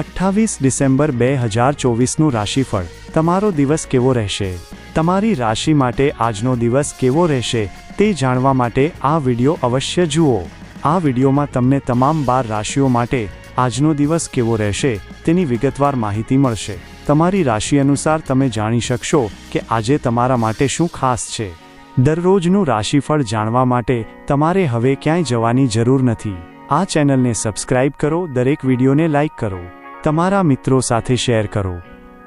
અઠ્ઠાવીસ ડિસેમ્બર બે હજાર ચોવીસનું રાશિફળ. તમારો દિવસ કેવો રહેશે? તમારી રાશિ માટે આજનો દિવસ કેવો રહેશે? તે જાણવા માટે આ વિડિયો અવશ્ય જુઓ. આ વિડિયોમાં તમને તમામ બાર રાશિઓ માટે આજનો દિવસ કેવો રહેશે તેની વિગતવાર માહિતી મળશે. તમારી રાશિ અનુસાર તમે જાણી શકશો કે આજે તમારા માટે શું ખાસ છે. દરરોજનું રાશિફળ જાણવા માટે તમારે હવે ક્યાંય જવાની જરૂર નથી. આ ચેનલને સબસ્ક્રાઇબ કરો, દરેક વિડીયોને લાઇક કરો. તમારા મિત્રો સાથે શેર કરો.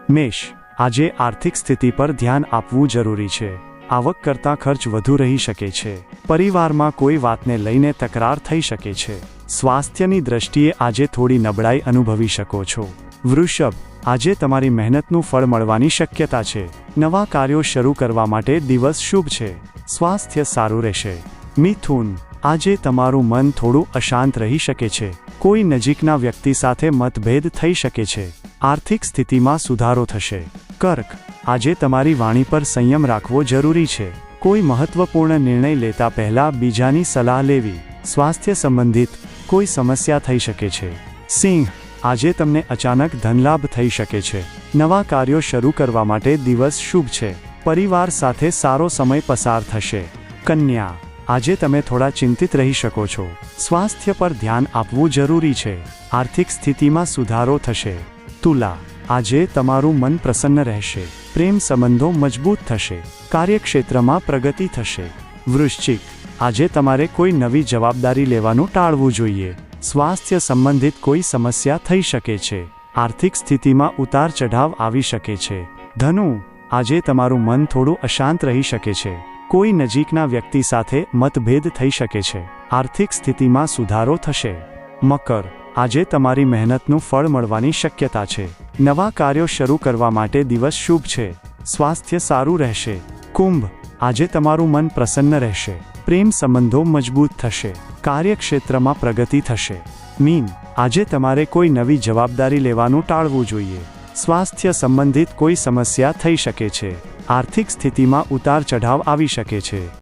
મેષ, આજે આર્થિક સ્થિતિ પર ધ્યાન આપવું જરૂરી છે. આવક કરતાં ખર્ચ વધુ રહી શકે છે. પરિવારમાં કોઈ વાતને લઈને તકરાર થઈ શકે છે. સ્વાસ્થ્યની દ્રષ્ટિએ આજે થોડી નબળાઈ અનુભવી શકો છો. વૃષભ, આજે તમારી મહેનતનું ફળ મળવાની શક્યતા છે. નવા કાર્યો શરૂ કરવા માટે દિવસ શુભ છે. સ્વાસ્થ્ય સારું રહેશે. મિથુન, આજે તમારું મન થોડું અશાંત રહી શકે છે. કોઈ નજીકના વ્યક્તિ સાથે મતભેદ થઈ શકે છે. આર્થિક સ્થિતિમાં સુધારો થશે. કર્ક, આજે તમારી વાણી પર સંયમ રાખવો જરૂરી છે. કોઈ મહત્વપૂર્ણ નિર્ણય લેતા પહેલા બીજાની સલાહ લેવી. સ્વાસ્થ્ય સંબંધિત કોઈ સમસ્યા થઈ શકે છે. સિંહ, આજે તમને અચાનક ધનલાભ થઈ શકે છે. નવા કાર્યો શરૂ કરવા માટે દિવસ શુભ છે. પરિવાર સાથે સારો સમય પસાર થશે. કન્યા આજે તમે થોડા ચિંતિત રહી શકો છો. સ્વાસ્થ્ય પર ધ્યાન આપવું જરૂરી છે. આર્થિક સ્થિતિમાં સુધારો થશે. તુલા, આજે તમારું મન પ્રસન્ન રહેશે. પ્રેમ સંબંધો મજબૂત થશે. કાર્યક્ષેત્રમાં પ્રગતિ થશે. વૃશ્ચિક, આજે તમારે કોઈ નવી જવાબદારી લેવાનું ટાળવું જોઈએ. સ્વાસ્થ્ય સંબંધિત કોઈ સમસ્યા થઈ શકે છે. આર્થિક સ્થિતિમાં ઉતાર ચઢાવ આવી શકે છે. ધનુ, આજે તમારું મન થોડું અશાંત રહી શકે છે. કોઈ નજીકના વ્યક્તિ સાથે મતભેદ થઈ શકે છે. આર્થિક સ્થિતિમાં સુધારો થશે. મકર. આજે તમારી મહેનતનું ફળ મળવાની શક્યતા છે. નવા કાર્યો શરૂ કરવા માટે દિવસ શુભ છે. સ્વાસ્થ્ય સારું રહેશે. કુંભ. આજે તમારું મન પ્રસન્ન રહેશે. પ્રેમ સંબંધો મજબૂત થશે. કાર્યક્ષેત્રમાં પ્રગતિ થશે. મીન. આજે તમારે કોઈ નવી જવાબદારી લેવાનું ટાળવું જોઈએ. સ્વાસ્થ્ય સંબંધિત કોઈ સમસ્યા થઈ શકે છે. આર્થિક સ્થિતિમાં ઉતાર ચઢાવ આવી શકે છે.